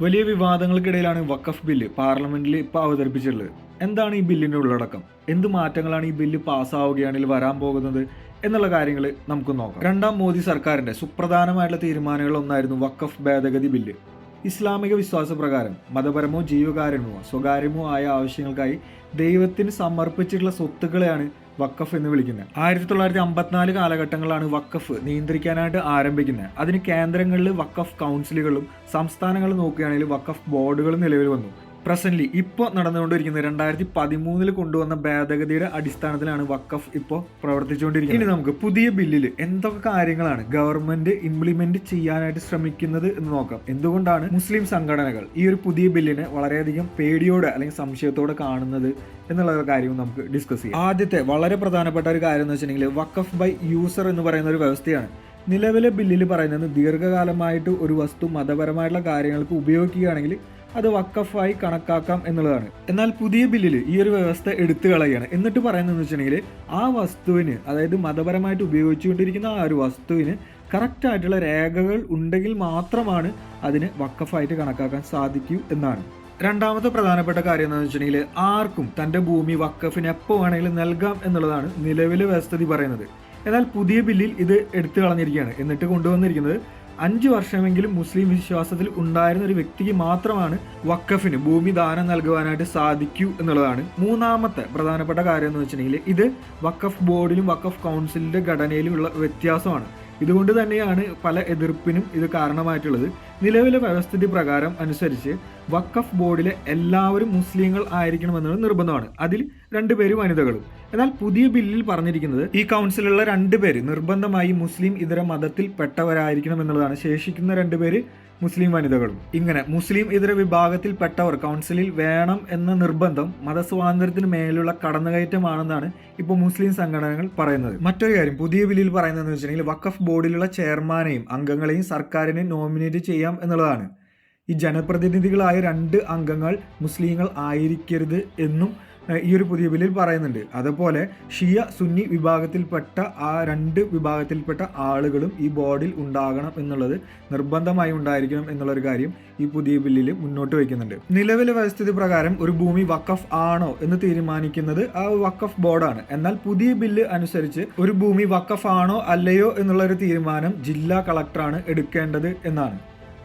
വലിയ വിവാദങ്ങൾക്കിടയിലാണ് വഖഫ് ബില്ല് പാർലമെന്റിൽ ഇപ്പോൾ അവതരിപ്പിച്ചിട്ടുള്ളത്. എന്താണ് ഈ ബില്ലിന്റെ ഉള്ളടക്കം? എന്ത് മാറ്റങ്ങളാണ് ഈ ബില്ല് പാസ്സാവുകയാണെങ്കിൽ വരാൻ പോകുന്നത് എന്നുള്ള കാര്യങ്ങൾ നമുക്ക് നോക്കാം. രണ്ടാം മോദി സർക്കാരിന്റെ സുപ്രധാനമായിട്ടുള്ള തീരുമാനങ്ങൾ ഒന്നായിരുന്നു വഖഫ് ഭേദഗതി ബില്ല്. ഇസ്ലാമിക വിശ്വാസപ്രകാരം മതപരമോ ജീവകാരണമോ സ്വകാര്യമോ ആയ ആവശ്യങ്ങൾക്കായി ദൈവത്തിന് സമർപ്പിച്ചിട്ടുള്ള സ്വത്തുക്കളെയാണ് വക്കഫ് എന്ന് വിളിക്കുന്നത്. ആയിരത്തി തൊള്ളായിരത്തി അമ്പത്തിനാല് കാലഘട്ടങ്ങളാണ് വക്കഫ് നിയന്ത്രിക്കാനായിട്ട് ആരംഭിക്കുന്നത്. അതിന് കേന്ദ്രങ്ങളിൽ വക്കഫ് കൗൺസിലുകളും സംസ്ഥാനങ്ങളും നോക്കുകയാണെങ്കിൽ വക്കഫ് ബോർഡുകളും നിലവിൽ വന്നു. പ്രസന്റ്ലി ഇപ്പോൾ നടന്നുകൊണ്ടിരിക്കുന്നത് രണ്ടായിരത്തി പതിമൂന്നിൽ കൊണ്ടുവന്ന ഭേദഗതിയുടെ അടിസ്ഥാനത്തിലാണ് വക്കഫ് ഇപ്പോൾ പ്രവർത്തിച്ചുകൊണ്ടിരിക്കുന്നത്. ഇനി നമുക്ക് പുതിയ ബില്ലിൽ എന്തൊക്കെ കാര്യങ്ങളാണ് ഗവൺമെന്റ് ഇംപ്ലിമെന്റ് ചെയ്യാനായിട്ട് ശ്രമിക്കുന്നത് എന്ന് നോക്കാം. എന്തുകൊണ്ടാണ് മുസ്ലിം സംഘടനകൾ ഈ ഒരു പുതിയ ബില്ലിനെ വളരെയധികം പേടിയോടെ അല്ലെങ്കിൽ സംശയത്തോടെ കാണുന്നത് എന്നുള്ള കാര്യവും നമുക്ക് ഡിസ്കസ് ചെയ്യാം. ആദ്യത്തെ വളരെ പ്രധാനപ്പെട്ട ഒരു കാര്യം എന്ന് വെച്ചിട്ടുണ്ടെങ്കിൽ വക്കഫ് ബൈ യൂസർ എന്ന് പറയുന്ന ഒരു വ്യവസ്ഥയാണ്. നിലവിലെ ബില്ലിൽ പറയുന്നത് ദീർഘകാലമായിട്ട് ഒരു വസ്തു മതപരമായിട്ടുള്ള കാര്യങ്ങൾക്ക് ഉപയോഗിക്കുകയാണെങ്കിൽ അത് വക്കഫായി കണക്കാക്കാം എന്നുള്ളതാണ്. എന്നാൽ പുതിയ ബില്ലിൽ ഈ ഒരു വ്യവസ്ഥ എടുത്തു കളയുകയാണ് എന്നിട്ട് പറയുന്നതെന്ന് വെച്ചിട്ടുണ്ടെങ്കിൽ ആ വസ്തുവിന് അതായത് മതപരമായിട്ട് ഉപയോഗിച്ചുകൊണ്ടിരിക്കുന്ന ആ ഒരു വസ്തുവിന് കറക്റ്റായിട്ടുള്ള രേഖകൾ ഉണ്ടെങ്കിൽ മാത്രമാണ് അതിന് വക്കഫായിട്ട് കണക്കാക്കാൻ സാധിക്കൂ എന്നാണ്. രണ്ടാമത്തെ പ്രധാനപ്പെട്ട കാര്യം എന്താണെന്ന് വെച്ചിട്ടുണ്ടെങ്കിൽ ആർക്കും തന്റെ ഭൂമി വക്കഫിന് എപ്പോൾ വേണമെങ്കിലും നൽകാം എന്നുള്ളതാണ് നിലവിലെ വ്യവസ്ഥിതി പറയുന്നത്. എന്നാൽ പുതിയ ബില്ലിൽ ഇത് എടുത്തു കളഞ്ഞിരിക്കുകയാണ്. എന്നിട്ട് കൊണ്ടുവന്നിരിക്കുന്നത് അഞ്ച് വർഷമെങ്കിലും മുസ്ലിം വിശ്വാസത്തിൽ ഉണ്ടായിരുന്ന ഒരു വ്യക്തിക്ക് മാത്രമാണ് വഖഫിന് ഭൂമി ദാനം നൽകുവാനായിട്ട് സാധിക്കൂ എന്നുള്ളതാണ്. മൂന്നാമത്തെ പ്രധാനപ്പെട്ട കാര്യം എന്ന് വെച്ചിട്ടുണ്ടെങ്കിൽ ഇത് വഖഫ് ബോർഡിലും വഖഫ് കൗൺസിലിന്റെ ഘടനയിലുമുള്ള വ്യത്യാസമാണ്. ഇതുകൊണ്ട് തന്നെയാണ് പല എതിർപ്പിനും ഇത് കാരണമായിട്ടുള്ളത്. നിലവിലെ വ്യവസ്ഥിതി പ്രകാരം അനുസരിച്ച് വക്കഫ് ബോർഡിലെ എല്ലാവരും മുസ്ലിങ്ങൾ ആയിരിക്കണമെന്നുള്ള നിർബന്ധമാണ്. അതിൽ രണ്ടുപേര് വനിതകളും. എന്നാൽ പുതിയ ബില്ലിൽ പറഞ്ഞിരിക്കുന്നത് ഈ കൗൺസിലുള്ള രണ്ടുപേര് നിർബന്ധമായി മുസ്ലിം ഇതര മതത്തിൽ പെട്ടവരായിരിക്കണം എന്നുള്ളതാണ് ശേഷിക്കുന്ന രണ്ടുപേര് മുസ്ലിം വനിതകളും. ഇങ്ങനെ മുസ്ലിം ഇതര വിഭാഗത്തിൽപ്പെട്ടവർ കൗൺസിലിൽ വേണം എന്ന നിർബന്ധം മതസ്വാതന്ത്ര്യത്തിന് മേലുള്ള കടന്നുകയറ്റമാണെന്നാണ് ഇപ്പോൾ മുസ്ലിം സംഘടനകൾ പറയുന്നത്. മറ്റൊരു കാര്യം പുതിയ ബില്ലിൽ പറയുന്നതെന്ന് വെച്ചിട്ടുണ്ടെങ്കിൽ വഖഫ് ബോർഡിലുള്ള ചെയർമാനെയും അംഗങ്ങളെയും സർക്കാരിനെ നോമിനേറ്റ് ചെയ്യാം എന്നുള്ളതാണ്. ഈ ജനപ്രതിനിധികളായ രണ്ട് അംഗങ്ങൾ മുസ്ലിങ്ങൾ ആയിരിക്കരുത് എന്നും ഈ ഒരു പുതിയ ബില്ലിൽ പറയുന്നുണ്ട്. അതുപോലെ ഷിയ സുന്നി വിഭാഗത്തിൽപ്പെട്ട ആ രണ്ട് വിഭാഗത്തിൽപ്പെട്ട ആളുകളും ഈ ബോർഡിൽ ഉണ്ടാകണം എന്നുള്ളത് നിർബന്ധമായി ഉണ്ടായിരിക്കണം എന്നുള്ളൊരു കാര്യം ഈ പുതിയ ബില്ലിൽ മുന്നോട്ട് വയ്ക്കുന്നുണ്ട്. നിലവിലെ വ്യവസ്ഥിതി പ്രകാരം ഒരു ഭൂമി വക്കഫ് ആണോ എന്ന് തീരുമാനിക്കുന്നത് ആ വക്കഫ് ബോർഡാണ്. എന്നാൽ പുതിയ ബില്ല് അനുസരിച്ച് ഒരു ഭൂമി വക്കഫ് ആണോ അല്ലയോ എന്നുള്ളൊരു തീരുമാനം ജില്ലാ കളക്ടറാണ് എടുക്കേണ്ടത് എന്നാണ്.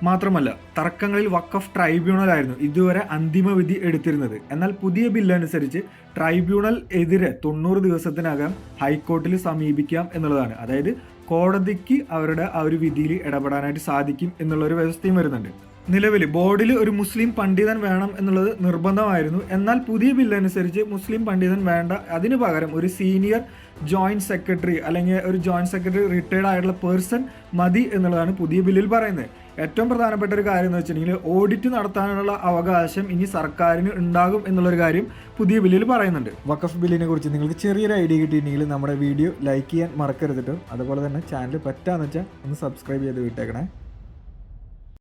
മാത്രമല്ല തർക്കങ്ങളിൽ വക്കഫ് ട്രൈബ്യൂണൽ ആയിരുന്നു ഇതുവരെ അന്തിമ വിധി എടുത്തിരുന്നത്. എന്നാൽ പുതിയ ബില്ല് അനുസരിച്ച് ട്രൈബ്യൂണൽ എതിരെ തൊണ്ണൂറ് ദിവസത്തിനകം ഹൈക്കോർട്ടിൽ സമീപിക്കാം എന്നുള്ളതാണ്. അതായത് കോടതിക്ക് അവരുടെ ആ ഒരു വിധിയിൽ ഇടപെടാനായിട്ട് സാധിക്കും എന്നുള്ള ഒരു വ്യവസ്ഥയും വരുന്നുണ്ട്. നിലവിൽ ബോർഡിൽ ഒരു മുസ്ലിം പണ്ഡിതൻ വേണം എന്നുള്ളത് നിർബന്ധമായിരുന്നു. എന്നാൽ പുതിയ ബില്ലനുസരിച്ച് മുസ്ലിം പണ്ഡിതൻ വേണ്ട. അതിനു പകരം ഒരു സീനിയർ ജോയിന്റ് സെക്രട്ടറി അല്ലെങ്കിൽ ഒരു ജോയിന്റ് സെക്രട്ടറി റിട്ടയർഡ് ആയിട്ടുള്ള പേഴ്സൺ മതി എന്നുള്ളതാണ് പുതിയ ബില്ലിൽ പറയുന്നത്. ഏറ്റവും പ്രധാനപ്പെട്ട ഒരു കാര്യം എന്ന് വെച്ചിട്ടുണ്ടെങ്കിൽ ഓഡിറ്റ് നടത്താനുള്ള അവകാശം ഇനി സർക്കാരിന് ഉണ്ടാകും എന്നുള്ളൊരു കാര്യം പുതിയ ബില്ലിൽ പറയുന്നുണ്ട്. വഖഫ് ബില്ലിനെ കുറിച്ച് നിങ്ങൾക്ക് ചെറിയൊരു ഐഡിയ കിട്ടിയിട്ടുണ്ടെങ്കിൽ നമ്മുടെ വീഡിയോ ലൈക്ക് ചെയ്യാൻ മറക്കരുതിട്ടും അതുപോലെ തന്നെ ചാനൽ പറ്റാന്ന് വെച്ചാൽ ഒന്ന് സബ്സ്ക്രൈബ് ചെയ്ത് വിട്ടേക്കണേ.